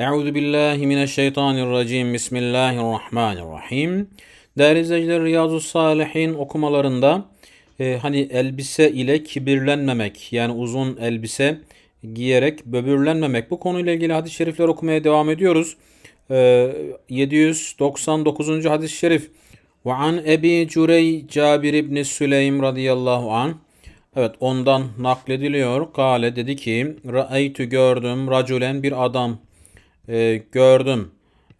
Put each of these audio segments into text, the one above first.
Euzu billahi mineşşeytanirracim. Bismillahirrahmanirrahim. Değerli izleyiciler Riyazu Salihin okumalarında e, hani elbise ile kibirlenmemek yani uzun elbise giyerek böbürlenmemek bu konuyla ilgili hadis-i şerifler okumaya devam ediyoruz. E, 799. hadis-i şerif. Ve an Ebi Cürey Cabir İbni Süleym radıyallahu an. Evet ondan naklediliyor. Kale dedi ki Ra'eytü gördüm raculen bir adam e, gördüm.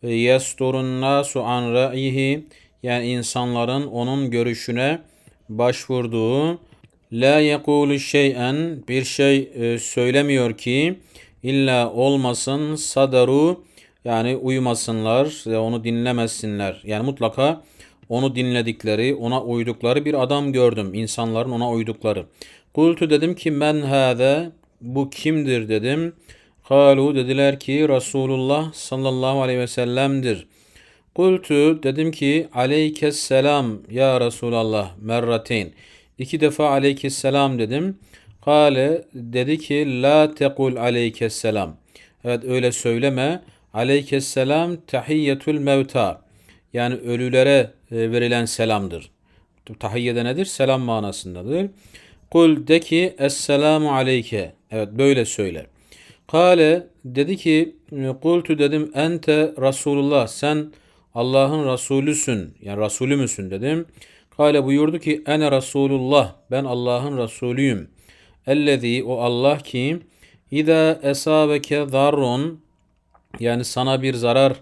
Yesturun nasu an ra'ihi yani insanların onun görüşüne başvurduğu la yekulu şey'en bir şey e, söylemiyor ki illa olmasın sadaru yani uyumasınlar, onu dinlemesinler. Yani mutlaka onu dinledikleri, ona uydukları bir adam gördüm. İnsanların ona uydukları. Kultu dedim ki men hâze bu kimdir dedim. Kalu dediler ki Resulullah sallallahu aleyhi ve sellem'dir. Kultu dedim ki aleykes selam ya Resulallah merrateyn. İki defa aleykes selam dedim. Kale dedi ki la tekul aleykes selam. Evet öyle söyleme. Aleykes selam tahiyyetul mevta. Yani ölülere e, verilen selamdır. Tahiyyede nedir? Selam manasındadır. Kul de ki Esselamu aleyke. Evet böyle söyle. Kale dedi ki kultu dedim ente Resulullah sen Allah'ın Resulüsün yani Resulü müsün dedim. Kale buyurdu ki ene Resulullah ben Allah'ın Resulüyüm. Ellezî o Allah ki İza esabeke zarrun yani sana bir zarar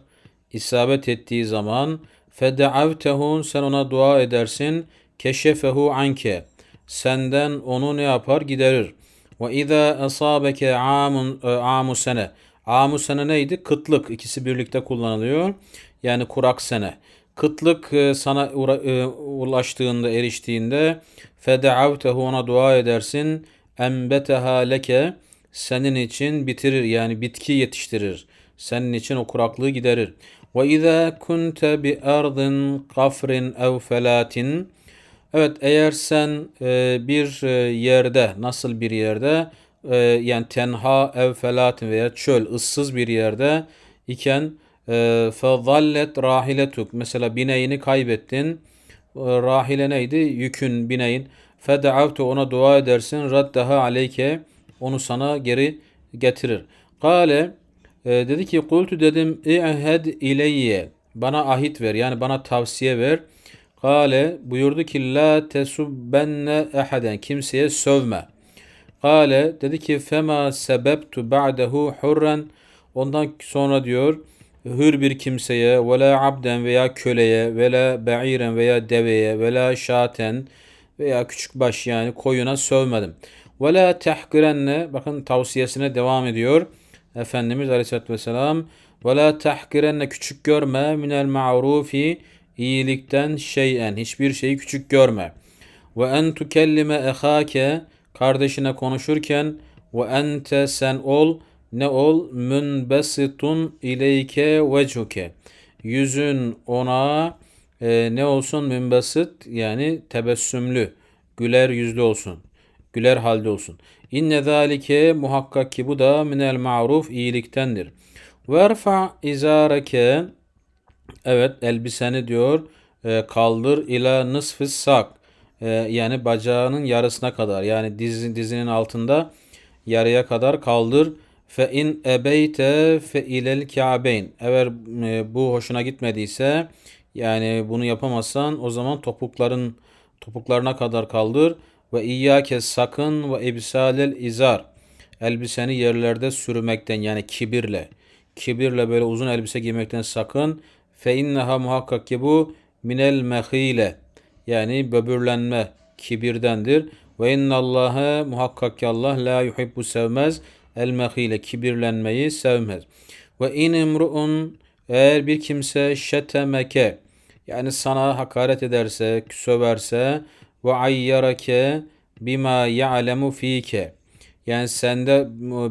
isabet ettiği zaman fedeavtehun sen ona dua edersin keşefehu anke senden onu ne yapar giderir. Ve izâ asâbeke âmun e, âmu sene. Âmu sene neydi? Kıtlık. İkisi birlikte kullanılıyor. Yani kurak sene. Kıtlık e, sana e, ulaştığında, eriştiğinde fedeavtehu ona dua edersin. Embeteha leke senin için bitirir yani bitki yetiştirir. Senin için o kuraklığı giderir. Ve izâ kunte bi ardın kafrin ev Evet eğer sen e, bir e, yerde nasıl bir yerde e, yani tenha ev felatin veya çöl ıssız bir yerde iken e, fezallet rahiletuk. Mesela bineğini kaybettin. E, rahile neydi? Yükün bineğin. Fedeavtu ona dua edersin. Raddaha aleyke onu sana geri getirir. Kale e, dedi ki kultu dedim i'hed ileyye. Bana ahit ver yani bana tavsiye ver. Kale buyurdu ki la tesubbenne ehaden kimseye sövme. Kale dedi ki fema sebebtu ba'dehu hurren ondan sonra diyor hür bir kimseye ve la abden veya köleye ve la ba'iren veya deveye ve la şaten veya küçük baş yani koyuna sövmedim. Ve la tehkirenne bakın tavsiyesine devam ediyor. Efendimiz Aleyhisselatü Vesselam ve la tehkirenne küçük görme minel ma'rufi iyilikten şeyen hiçbir şeyi küçük görme. Ve en tukellime ehake kardeşine konuşurken ve ente sen ol ne ol münbesitun ileyke vechuke yüzün ona e, ne olsun münbesit yani tebessümlü güler yüzlü olsun güler halde olsun. İnne zalike muhakkak ki bu da minel ma'ruf iyiliktendir. Verfa izareke Evet elbiseni diyor e, kaldır ila nısfı sak. E, yani bacağının yarısına kadar yani diz, dizinin altında yarıya kadar kaldır. Fe in ebeyte fe ilel ka'beyn. Eğer e, bu hoşuna gitmediyse yani bunu yapamazsan o zaman topukların topuklarına kadar kaldır ve iyyake sakın ve ibsalel izar. Elbiseni yerlerde sürmekten yani kibirle kibirle böyle uzun elbise giymekten sakın Fe inneha muhakkak ki bu minel mehile yani böbürlenme kibirdendir. Ve innallâhe muhakkak ki Allah la yuhibbu sevmez el mehile kibirlenmeyi sevmez. Ve in imru'un eğer bir kimse şetemeke yani sana hakaret ederse, söverse ve ayyarake bima ya'lemu fike yani sende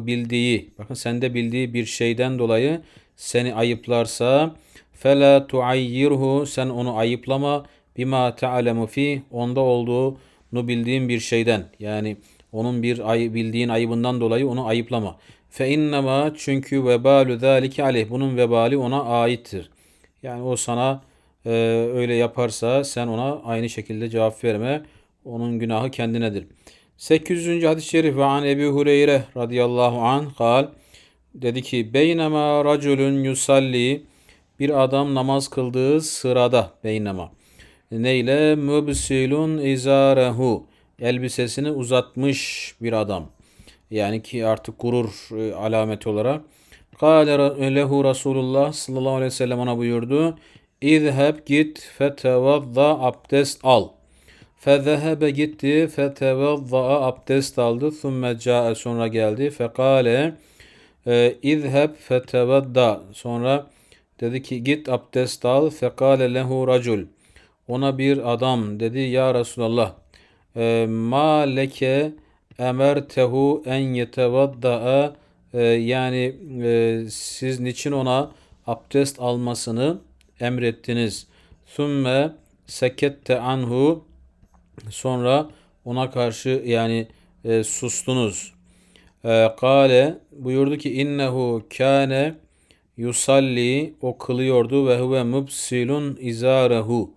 bildiği, bakın sende bildiği bir şeyden dolayı seni ayıplarsa Fela tuayyirhu sen onu ayıplama bima ta'lemu fi onda olduğunu bildiğin bir şeyden yani onun bir ay, bildiğin ayıbından dolayı onu ayıplama. Fe innema çünkü vebalu zalike aleyh. Bunun vebali ona aittir. Yani o sana e, öyle yaparsa sen ona aynı şekilde cevap verme. Onun günahı kendinedir. 800. hadis-i şerif ve an Ebi Hureyre radıyallahu anh kal dedi ki beynema raculun yusalli bir adam namaz kıldığı sırada beynema neyle mübsilun izarehu elbisesini uzatmış bir adam. Yani ki artık gurur e, alameti olarak. Kâle lehu Resulullah sallallahu aleyhi ve sellem ona buyurdu. İzheb git fetevadda abdest al. Fezehebe gitti fetevadda abdest aldı. Thumme ca'e sonra geldi. Fekale e, İzheb fetevadda sonra dedi ki git abdest al. Fekale lehu racul. Ona bir adam dedi ya Resulallah e, ma leke emertehu en yetevadda'a e, yani e, siz niçin ona abdest almasını emrettiniz. Sümme sekette anhu sonra ona karşı yani e, sustunuz. E, kale buyurdu ki innehu kâne yusalli o kılıyordu ve huve mubsilun izarehu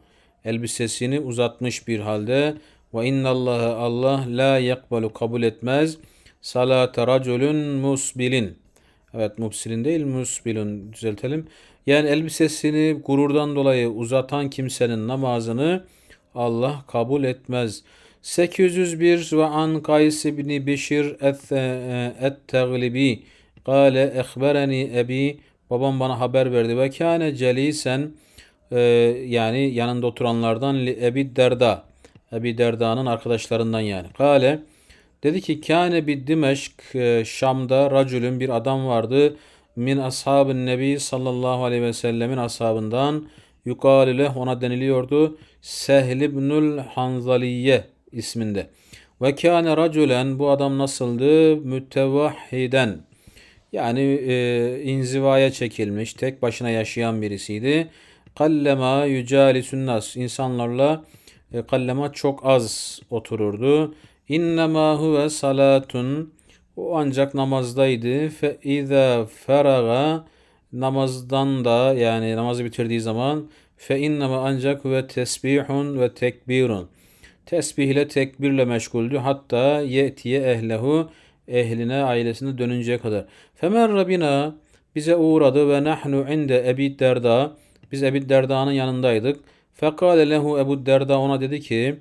elbisesini uzatmış bir halde ve innallaha Allah la yakbalu kabul etmez salate raculun musbilin. Evet mubsilin değil musbilun düzeltelim. Yani elbisesini gururdan dolayı uzatan kimsenin namazını Allah kabul etmez. 801 ve an Kays ibn Bişir et-Teglibi kâle ehbereni ebi babam bana haber verdi ve kâne celisen e, yani yanında oturanlardan Ebi Derda Ebi Derda'nın arkadaşlarından yani. Kale dedi ki kâne bi Dimeşk e, Şam'da racülün bir adam vardı min ashabın nebi sallallahu aleyhi ve sellemin ashabından yukalile ona deniliyordu Sehl ibnül Hanzaliye isminde. Ve kâne racülen bu adam nasıldı? Mütevahhiden yani e, inzivaya çekilmiş, tek başına yaşayan birisiydi. Kallema yücalisun nas insanlarla e, kallema çok az otururdu. İnnemâ huve salatun o ancak namazdaydı. Fe izâ feraga namazdan da yani namazı bitirdiği zaman fe inneme ancak ve tesbihun ve tekbirun. Tesbih ile tekbirle meşguldü. Hatta yetiye ehlehu ehline ailesine dönünceye kadar. Femer Rabbina bize uğradı ve nahnu inde Ebi Derda biz Ebi Derda'nın yanındaydık. Fekale lehu Ebu Derda ona dedi ki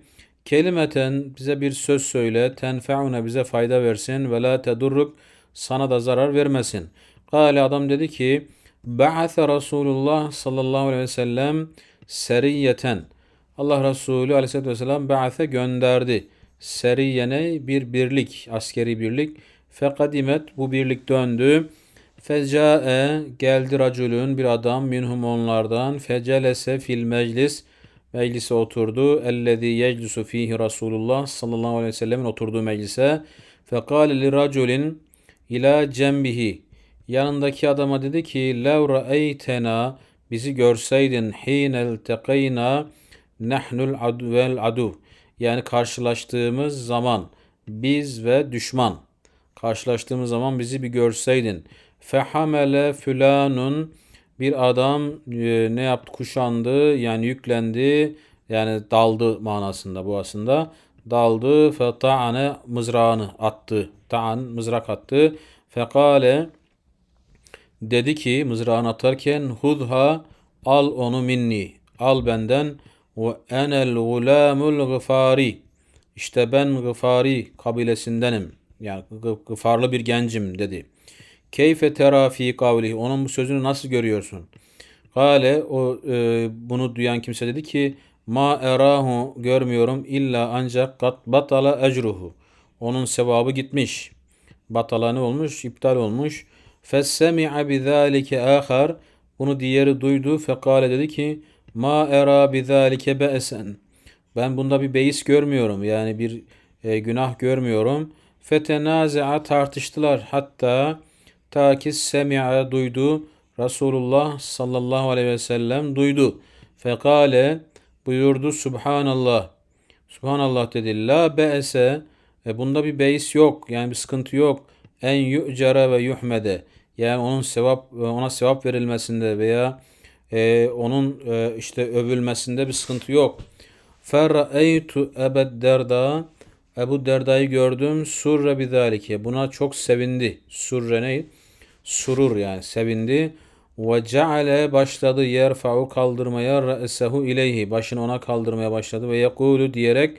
kelimeten bize bir söz söyle tenfe'une bize fayda versin ve la tedurruk sana da zarar vermesin. Kale adam dedi ki Ba'athe Resulullah sallallahu aleyhi ve sellem seriyeten Allah Resulü aleyhissalatü vesselam ba'athe gönderdi. Seriyene bir birlik, askeri birlik. Fekadimet bu birlik döndü. Fecae geldi racülün bir adam minhum onlardan. Fecelese fil meclis meclise oturdu. Ellezî yeclisu fihi Resulullah sallallahu aleyhi ve sellemin oturduğu meclise. Fekale li raculin ila cembihi. Yanındaki adama dedi ki lev ra'eytena bizi görseydin hinel tekayna nahnul adu vel adu. Yani karşılaştığımız zaman biz ve düşman. Karşılaştığımız zaman bizi bir görseydin. Fehamele fülanun bir adam e, ne yaptı kuşandı yani yüklendi yani daldı manasında bu aslında. Daldı feta'ane mızrağını attı. Ta'an mızrak attı. Fekale dedi ki mızrağını atarken hudha al onu minni al benden ve enel gulamul gıfari işte ben gıfari kabilesindenim yani gıfarlı bir gencim dedi. Keyfe tera fi kavlihi. Onun bu sözünü nasıl görüyorsun? Kale o e, bunu duyan kimse dedi ki ma erahu görmüyorum illa ancak kat batala ecruhu. Onun sevabı gitmiş. Batala ne olmuş? İptal olmuş. Fessemi'a bizalike ahar. Bunu diğeri duydu. Fekale dedi ki ma era bizalike be'sen. Ben bunda bir beis görmüyorum. Yani bir e, günah görmüyorum. Fetenazi'a tartıştılar. Hatta Ta ki semi'a duydu. Resulullah sallallahu aleyhi ve sellem duydu. Fekale buyurdu Subhanallah. Subhanallah dedi. La be'ese e bunda bir beis yok. Yani bir sıkıntı yok. en yu'cara ve yuhmede yani onun sevap ona sevap verilmesinde veya e, onun e, işte övülmesinde bir sıkıntı yok. Ferra'eytu Ebed Derda Ebu Derda'yı gördüm. Surre bidalike. Buna çok sevindi. Surre ne? Surur yani sevindi. Ve ceale başladı yerfa'u kaldırmaya re'sehu ileyhi. Başını ona kaldırmaya başladı ve yekulu diyerek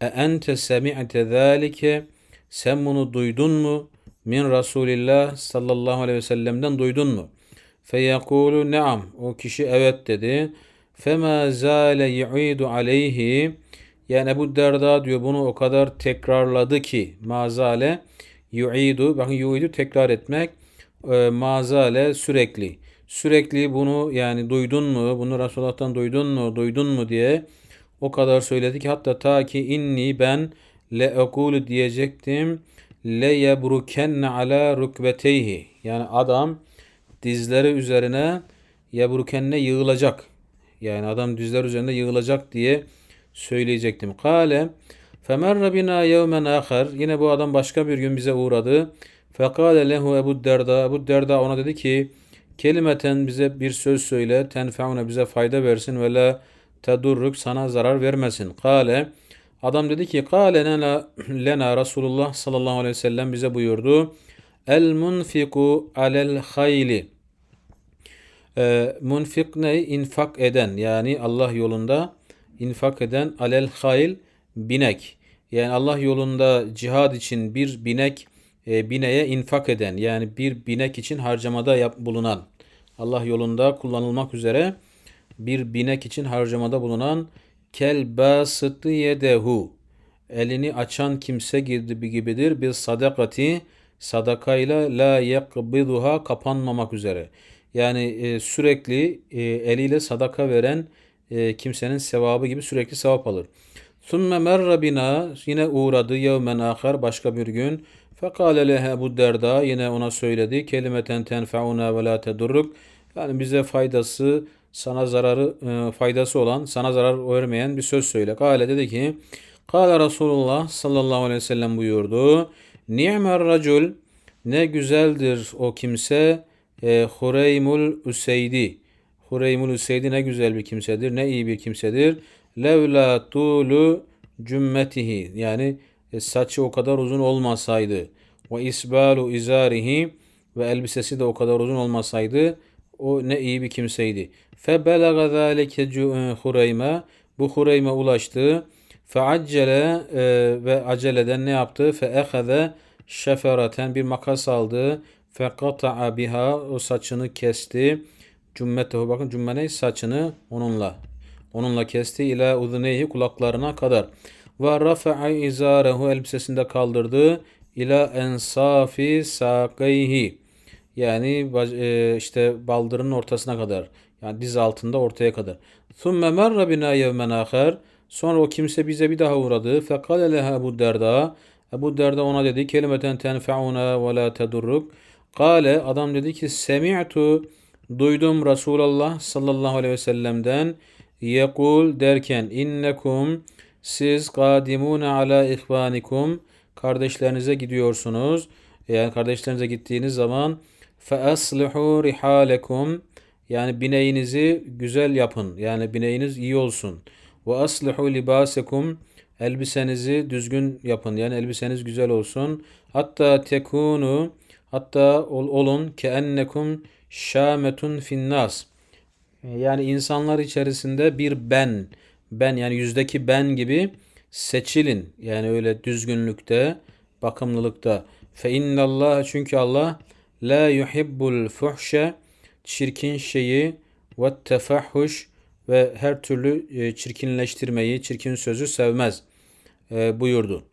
e ente semi'te zalike sen bunu duydun mu? Min Resulillah sallallahu aleyhi ve sellem'den duydun mu? Feyekulu neam. O kişi evet dedi. Fema zale yu'idu aleyhi. Yani Ebu Derda diyor bunu o kadar tekrarladı ki mazale yu'idu. Bakın yu'idu tekrar etmek. E, mazale sürekli. Sürekli bunu yani duydun mu? Bunu Resulullah'tan duydun mu? Duydun mu diye o kadar söyledi ki hatta ta ki inni ben le ekulu diyecektim le yebrukenne ala rukbeteyhi. Yani adam dizleri üzerine yebrukenne yığılacak. Yani adam dizler üzerinde yığılacak diye söyleyecektim. Kale femerre bina yevmen ahar. Yine bu adam başka bir gün bize uğradı. Fekale lehu Ebu Derda. Ebu Derda ona dedi ki kelimeten bize bir söz söyle. Tenfeune bize fayda versin ve la tedurruk sana zarar vermesin. Kale adam dedi ki kale lena, lena Resulullah sallallahu aleyhi ve sellem bize buyurdu. El munfiku alel hayli. E, munfik ne? İnfak eden yani Allah yolunda infak eden alel hayl binek. Yani Allah yolunda cihad için bir binek e, bineye infak eden yani bir binek için harcamada yap, bulunan Allah yolunda kullanılmak üzere bir binek için harcamada bulunan kel basıtı yedehu elini açan kimse gibi gibidir bir sadakati sadakayla la yakbiduha kapanmamak üzere. Yani e, sürekli e, eliyle sadaka veren e, kimsenin sevabı gibi sürekli sevap alır. Thumme merra bina yine uğradı yevmen ahar başka bir gün. Fekale lehe bu derda yine ona söyledi. Kelimeten tenfeuna ve la tedurruk. Yani bize faydası sana zararı e, faydası olan sana zarar vermeyen bir söz söyle. Kale dedi ki Kale Resulullah sallallahu aleyhi ve sellem buyurdu. Ni'mer racul ne güzeldir o kimse e, Hureymul Üseydi. Hureymul Üseydi ne güzel bir kimsedir, ne iyi bir kimsedir. Levla tulu cümmetihi yani e, saçı o kadar uzun olmasaydı ve isbalu izarihi ve elbisesi de o kadar uzun olmasaydı o ne iyi bir kimseydi. Febelaga zalike Hureyme bu Hureyme ulaştı. Feaccele e, ve aceleden ne yaptı? Feehaze şeferaten bir makas aldı. Fekata'a biha o saçını kesti. Cümmetehu bakın cümme ne? Saçını onunla. Onunla kesti ila uduneyhi kulaklarına kadar. Ve rafa'a izarehu elbisesinde kaldırdı. ila ensafi sakayhi. Yani e, işte baldırının ortasına kadar. Yani diz altında ortaya kadar. Thumme merra bina yevmen ahar. Sonra o kimse bize bir daha uğradı. Fekale leha Ebu Derda. Ebu Derda ona dedi. Kelimeten tenfe'una ve la tedurruk. Kale adam dedi ki semi'tu duydum Resulullah sallallahu aleyhi ve sellem'den yekul derken innekum siz kadimune ala ihvanikum kardeşlerinize gidiyorsunuz. Yani kardeşlerinize gittiğiniz zaman fe aslihu rihalekum yani bineğinizi güzel yapın. Yani bineğiniz iyi olsun. Ve aslihu libasekum elbisenizi düzgün yapın. Yani elbiseniz güzel olsun. Hatta tekunu hatta ol, olun ke ennekum şametun finnas. Yani insanlar içerisinde bir ben, ben yani yüzdeki ben gibi seçilin. Yani öyle düzgünlükte, bakımlılıkta. Fe innallah çünkü Allah la yuhibbul fuhşe çirkin şeyi ve tefahhuş ve her türlü e, çirkinleştirmeyi, çirkin sözü sevmez e, buyurdu.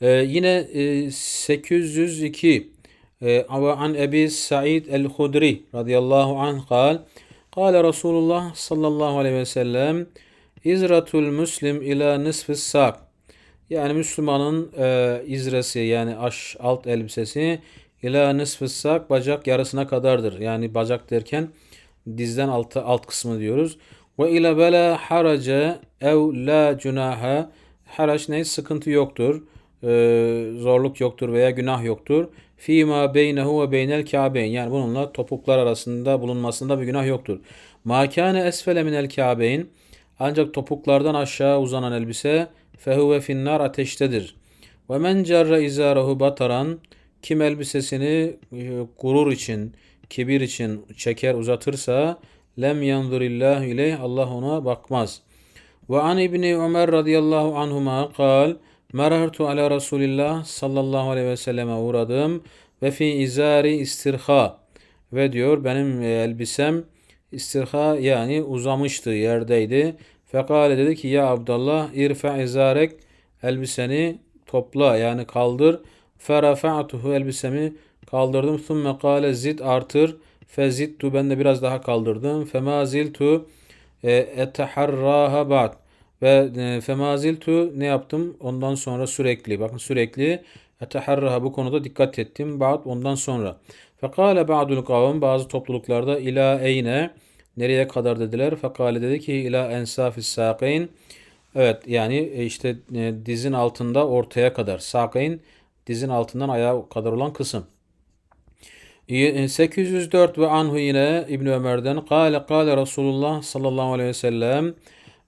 E, yine 802 وعن أبي سعيد الخدري رضي الله عنه قال قال رسول الله صلى الله عليه وسلم إزرة المسلم إلى نصف الساق yani Müslümanın e, izresi yani aş alt elbisesi ila nisf sak bacak yarısına kadardır. Yani bacak derken dizden altı alt kısmı diyoruz. Ve ila bela haraca ev la cunaha haraç ne sıkıntı yoktur. E, zorluk yoktur veya günah yoktur. Fîmâ beynehu ve beynel kâbeyn. Yani bununla topuklar arasında bulunmasında bir günah yoktur. Mâ kâne esfele minel kâbeyn. Ancak topuklardan aşağı uzanan elbise fehuve finnar ateştedir. Ve men cerre izârehu bataran. Kim elbisesini e, gurur için, kibir için çeker uzatırsa lem yanzurillahu ileyh Allah ona bakmaz. Ve an İbni Ömer radıyallahu anhuma kal merartu ala Resulillah sallallahu aleyhi ve selleme uğradım ve fi izari istirha ve diyor benim elbisem istirha yani uzamıştı yerdeydi. Fekale dedi ki ya Abdullah irfa izarek elbiseni topla yani kaldır. Ferafa'tuhu elbisemi kaldırdım. Thumme kale zid artır. Fezittu ben de biraz daha kaldırdım. Fema ziltu e, eteharraha ba'd. Ve e, femaziltu ne yaptım? Ondan sonra sürekli. Bakın sürekli eteharraha bu konuda dikkat ettim. Ba'd ondan sonra. Fekale ba'dul kavm bazı topluluklarda ila eyne nereye kadar dediler. Fekale dedi ki ila ensafis saqeyn. Evet yani e, işte dizin altında ortaya kadar. Saqeyn dizin altından ayağa kadar olan kısım. 804 ve anhu yine İbn Ömer'den kâle kâle Resulullah sallallahu aleyhi ve sellem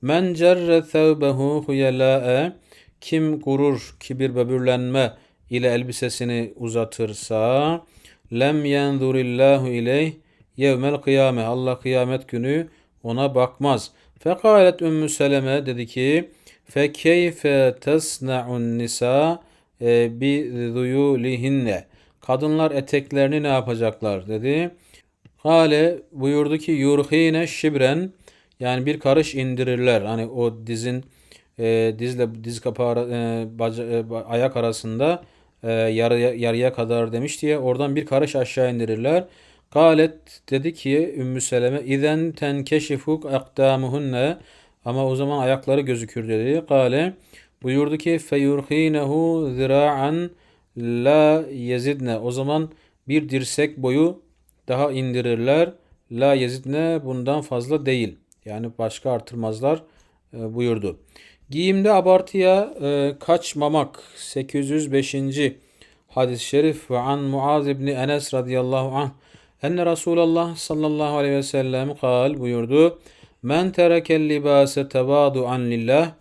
men cerre thevbehu huyelâe kim gurur, kibir, böbürlenme ile elbisesini uzatırsa lem yenzurillahu ileyh yevmel kıyame Allah kıyamet günü ona bakmaz. Fekalet Ümmü Seleme dedi ki fekeyfe tesna'un nisa e, bi zuyulihinne Kadınlar eteklerini ne yapacaklar dedi. Hale buyurdu ki yurhine şibren yani bir karış indirirler. Hani o dizin e, dizle diz kapağı e, baca, e, ayak arasında e, yarıya, yarıya kadar demiş diye oradan bir karış aşağı indirirler. Galet dedi ki Ümmü Seleme izen tenkeşifuk akdamuhunne ama o zaman ayakları gözükür dedi. Gale buyurdu ki feyurhinehu zira'an La yezidne. O zaman bir dirsek boyu daha indirirler. La yezidne bundan fazla değil. Yani başka artırmazlar e, buyurdu. Giyimde abartıya e, kaçmamak 805. hadis-i şerif ve an Muaz ibn Enes radıyallahu anh enne Resulullah sallallahu aleyhi ve sellem kal buyurdu. Men terekel libase tevadu'an lillah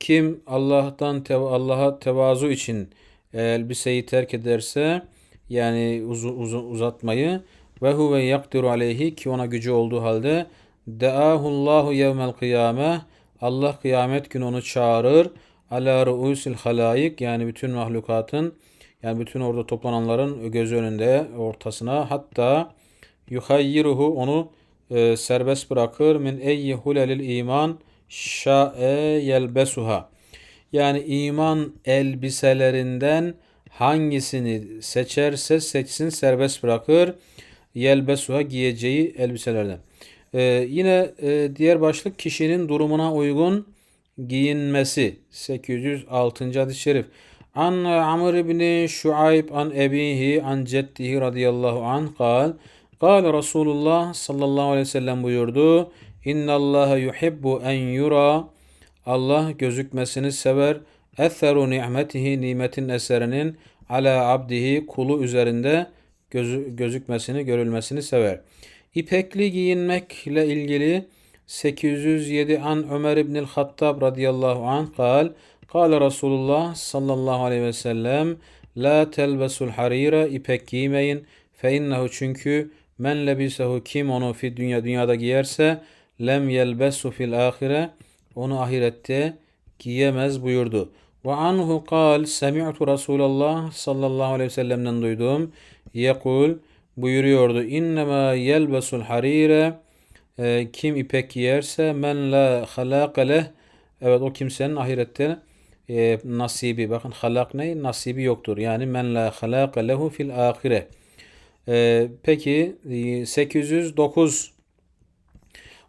kim Allah'tan Allah'a tevazu için elbiseyi terk ederse yani uz, uz, uzatmayı ve huve yakdiru aleyhi ki ona gücü olduğu halde deahullahu yevmel kıyame. Allah kıyamet günü onu çağırır. Ala ruusil halayik yani bütün mahlukatın yani bütün orada toplananların gözü önünde ortasına. Hatta yuhayyiruhu onu e, serbest bırakır. Min eyyi hulelil iman şa'e yelbesuha yani iman elbiselerinden hangisini seçerse seçsin serbest bırakır. Yelbesuha giyeceği elbiselerden. Ee, yine e, diğer başlık kişinin durumuna uygun giyinmesi. 806. hadis-i şerif. An Amr ibn Şuayb an ebihi an ceddihi radıyallahu an kal. Kal Resulullah sallallahu aleyhi ve sellem buyurdu. İnna Allah yuhibbu en yura Allah gözükmesini sever. Etheru nimetihi nimetin eserinin ala abdihi kulu üzerinde gözü, gözükmesini, görülmesini sever. İpekli giyinmekle ilgili 807 an Ömer İbnül Hattab radıyallahu anh kal Kale Resulullah sallallahu aleyhi ve sellem La telbesul harira ipek giymeyin fe innehu çünkü men lebisehu kim onu fi dünya dünyada giyerse lem yelbesu fil ahire onu ahirette giyemez buyurdu. Ve anhu kal semi'tu Resulullah sallallahu aleyhi ve sellem'den duydum. Yekul buyuruyordu. İnnemâ yelbesul harire e, kim ipek giyerse men la halâke evet o kimsenin ahirette e, nasibi bakın halak ne nasibi yoktur. Yani men la halâke lehu fil ahire. E, peki 809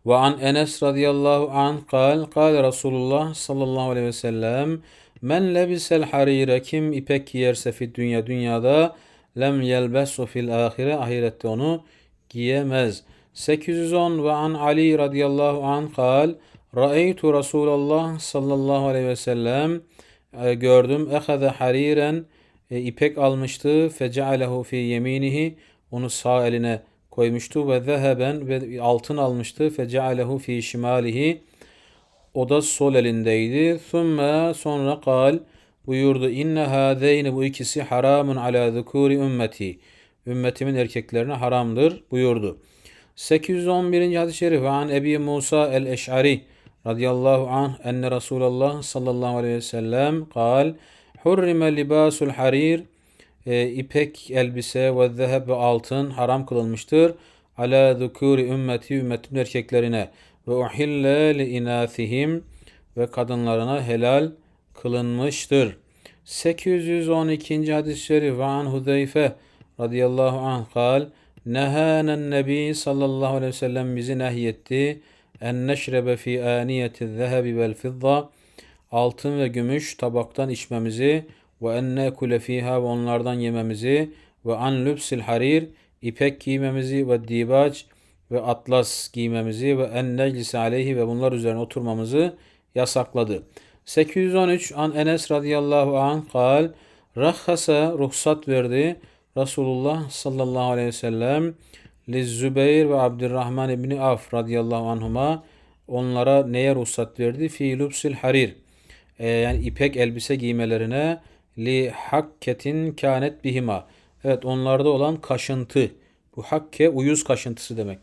ve an Enes radıyallahu an kal kal Resulullah sallallahu aleyhi ve sellem men lebisel harire kim ipek giyerse fi dünya dünyada lem yelbesu fil ahire ahirette onu giyemez. 810 ve an Ali radıyallahu an kal Ra'eytu Resulullah sallallahu aleyhi ve sellem e, gördüm. Ehaze hariren e, ipek almıştı. Fecealehu fi yeminihi onu sağ eline koymuştu ve zeheben ve altın almıştı. Fecealehu fi şimalihi o da sol elindeydi. Thumme sonra kal buyurdu. İnne hâzeyni bu ikisi haramun ala zukuri ümmeti. Ümmetimin erkeklerine haramdır buyurdu. 811. hadis-i şerif an Ebi Musa el-Eş'ari radıyallahu anh enne Resulullah sallallahu aleyhi ve sellem kal hurrime libasul harir e, ipek elbise ve zeheb ve altın haram kılınmıştır. Ala zukuri ümmeti ümmetimin erkeklerine ve uhille li inathihim ve kadınlarına helal kılınmıştır. 812. hadis-i şerif an Hudeyfe radıyallahu anh kal Nehanen Nebi sallallahu aleyhi ve sellem bizi nehyetti. En neşrebe fi aniyeti zehebi vel fidda altın ve gümüş tabaktan içmemizi ve en nekule fiha ve onlardan yememizi ve an lübsil harir ipek giymemizi ve dibac ve atlas giymemizi ve en neclise aleyhi ve bunlar üzerine oturmamızı yasakladı. 813 an Enes radıyallahu anh kal rahhasa ruhsat verdi Resulullah sallallahu aleyhi ve sellem Zübeyir ve Abdurrahman İbni Af radıyallahu anhuma onlara neye ruhsat verdi? Fi lubsil harir. Ee, yani ipek elbise giymelerine li hakketin kânet bihima. Evet onlarda olan kaşıntı. Bu hakke uyuz kaşıntısı demek.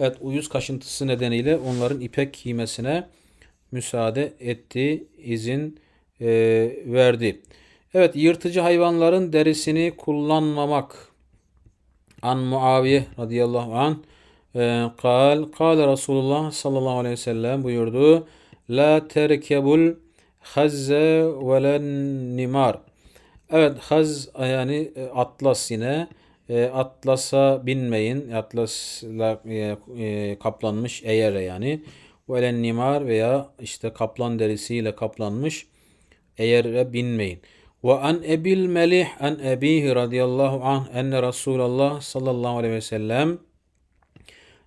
Evet uyuz kaşıntısı nedeniyle onların ipek giymesine müsaade etti, izin e, verdi. Evet yırtıcı hayvanların derisini kullanmamak. An Muaviye radıyallahu anh e, kal, kal Resulullah sallallahu aleyhi ve sellem buyurdu. La terkebul hazze ve nimar. Evet haz yani e, atlas yine. E, atlasa binmeyin. Atlasla e, e, kaplanmış eğer yani. Velen nimar veya işte kaplan derisiyle kaplanmış eğere binmeyin. Ve an ebil melih an ebihi radıyallahu anh enne Resulallah sallallahu aleyhi ve sellem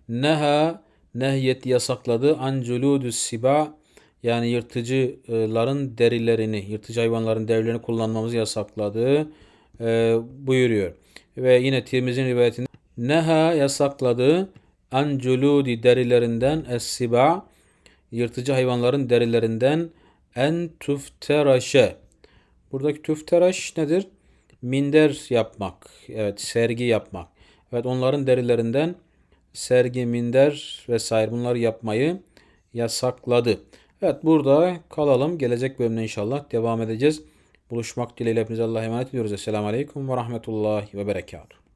neha nehyet yasakladı an culudus siba yani yırtıcıların derilerini, yırtıcı hayvanların derilerini kullanmamızı yasakladı e, buyuruyor. Ve yine Tirmizi'nin rivayetinde neha yasakladı an culudi derilerinden es-siba yırtıcı hayvanların derilerinden en tufteraşe Buradaki tüfteraş nedir? Minder yapmak. Evet sergi yapmak. Evet onların derilerinden sergi, minder vesaire bunları yapmayı yasakladı. Evet burada kalalım. Gelecek bölümde inşallah devam edeceğiz. Buluşmak dileğiyle hepinize Allah'a emanet ediyoruz. Esselamu Aleyküm ve Rahmetullahi ve Berekatuhu.